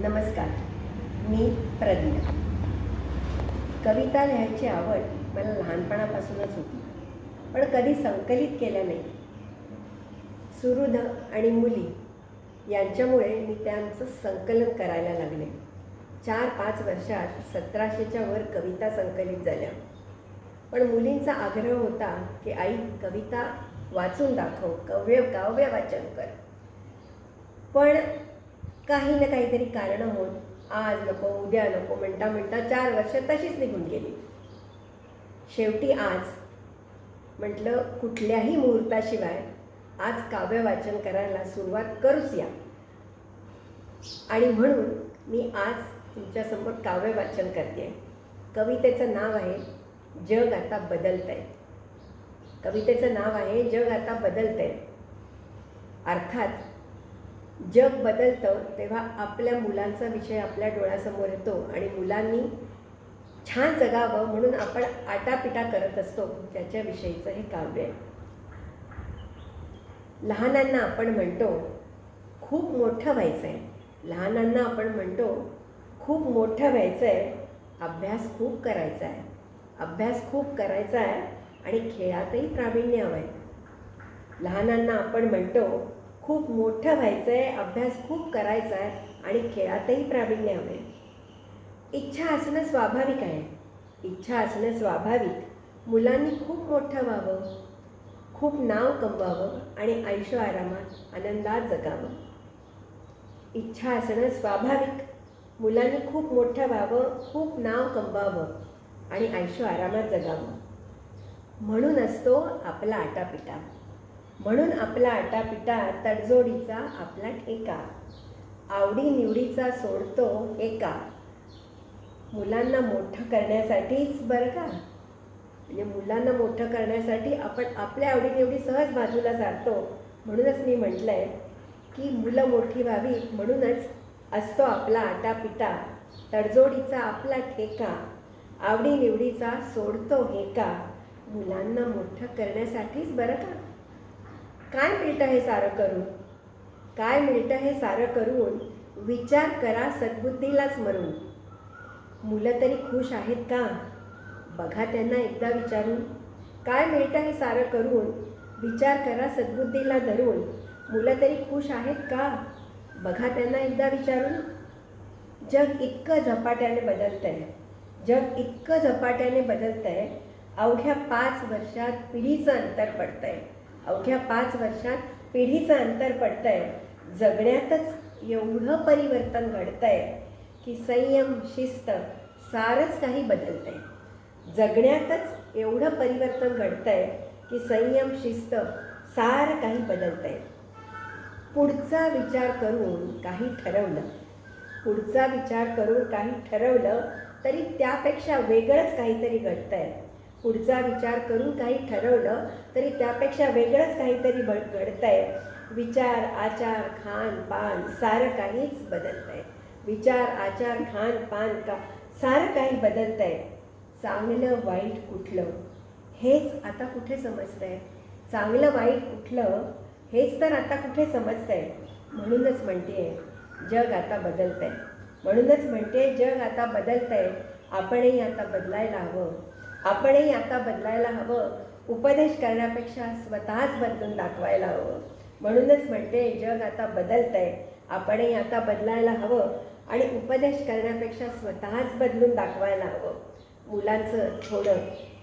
नमस्कार मी प्रज्ञा. कविता लिहायची आवड मला लहानपणापासूनच होती पण कधी संकलित केल्या नाही सुहृद आणि मुली यांच्यामुळे मी त्यांचं संकलन करायला लागले. चार पाच वर्षात सतराशेच्या वर कविता संकलित झाल्या. पण मुलींचा आग्रह होता की आई कविता वाचून दाखव कव्य काव्य वाचन कर. पण काही ना काहीतरी कारणं होत आज नको उद्या नको म्हणता म्हणता चार वर्ष तशीच निघून गेली. शेवटी आज म्हटलं कुठल्याही मुहूर्ताशिवाय आज काव्य वाचन करायला सुरुवात करूच या. आणि म्हणून मी आज तुमच्यासमोर काव्य वाचन करते कवितेचं नाव आहे जग आता बदलत आहे कवितेचं नाव आहे जग आता बदलत आहे अर्थात जग बदलतं तेव्हा आपल्या मुलांचा विषय आपल्या डोळ्यासमोर येतो आणि मुलांनी छान जगावं म्हणून आपण आटापिटा करत असतो. त्याच्याविषयीचं हे काव्य आहे. लहानांना आपण म्हणतो खूप मोठं व्हायचं आहे लहानांना आपण म्हणतो खूप मोठं व्हायचं आहे अभ्यास खूप करायचा आहे. अभ्यास खूप करायचा आहे आणि खेळातही प्रावीण्य हवं आहे लहानांना आपण म्हणतो खूप मोठं व्हायचं आहे अभ्यास खूप करायचा आहे आणि खेळातही प्रावीण्य हवं आहे इच्छा असणं स्वाभाविक आहे. इच्छा असणं स्वाभाविक. मुलांनी खूप मोठं व्हावं. खूप नाव कमवावं आणि आयुष्य आरामात आनंदात जगावं. इच्छा असणं स्वाभाविक. मुलांनी खूप मोठं व्हावं खूप नाव कमवावं आणि आयुष्य आरामात जगावं. म्हणून असतो आपला आटापिटा. म्हणून आपला आटापिटा तडजोडीचा आपला ठेका. आवडीनिवडीचा सोडतो एका. मुलांना मोठं करण्यासाठीच बरं का? म्हणजे मुलांना मोठं करण्यासाठी आपण आपल्या आवडीनिवडी सहज बाजूला सारतो. म्हणूनच मी म्हटलं आहे की मुलं मोठी व्हावी म्हणूनच असतो आपला आटापिटा. तडजोडीचा आपला ठेका. आवडीनिवडीचा सोडतो हेका मुलांना मोठं करण्यासाठीच बरं का? काय मिळतं हे सारं करून? काय मिळतं हे सारं करून? विचार करा सद्बुद्धीला मरून मुलं तरी खुश आहेत का? बघा त्यांना एकदा विचारून. काय मिळतं हे सारं करून? विचार करा सद्बुद्धीला धरून. मुलं तरी खुश आहेत का? बघा त्यांना एकदा विचारून. जग इतकं झपाट्याने बदलतं आहे जग इतकं झपाट्याने बदलतं आहे अवघ्या पाच वर्षात पिढीचं अंतर पडतं आहे अवघ्या पाच वर्षात पिढीचं अंतर पडतं आहे जगण्यातच एवढं परिवर्तन घडतं आहे की संयम शिस्त सारंच काही बदलतं आहे जगण्यातच एवढं परिवर्तन घडतं आहे की संयम शिस्त सारं काही बदलतं आहे पुढचा विचार करून काही ठरवलं. पुढचा विचार करून काही ठरवलं तरी त्यापेक्षा वेगळंच काहीतरी घडतं आहे पुढचा विचार करून काही ठरवलं तरी त्यापेक्षा वेगळंच काहीतरी ब घडतं आहे विचार आचार खान पान सारं काहीच बदलतं आहे विचार आचार खान पान का सारं काही बदलतं आहे चांगलं वाईट कुठलं? हेच आता कुठे समजतं आहे चांगलं वाईट कुठलं? हेच तर आता कुठे समजतं आहे म्हणूनच म्हणते जग आता बदलत आहे म्हणूनच म्हणते जग आता बदलत आहे आपणही आता बदलायला हवं. आपणही आता बदलायला हवं. उपदेश करण्यापेक्षा स्वतःच बदलून दाखवायला हवं. म्हणूनच म्हणते जग आता बदलतं आहे आपणही आता बदलायला हवं आणि उपदेश करण्यापेक्षा स्वतःच बदलून दाखवायला हवं. मुलांचं थोडं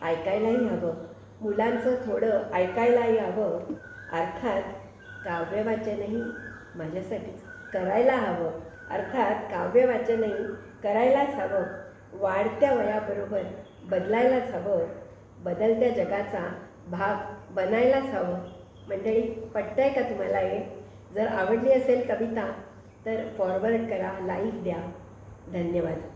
ऐकायलाही हवं. मुलांचं थोडं ऐकायलाही हवं. अर्थात काव्यवाचनही माझ्यासाठीच करायला हवं. अर्थात काव्यवाचनही करायलाच हवं. वाढत्या वयाबरोबर बदलायलाच हवं बदलत्या जगाचा भाग बनायलाच हवं. मंडळी पटतंय का तुम्हाला हे? जर आवडली असेल कविता तर फॉरवर्ड करा लाईक द्या. धन्यवाद.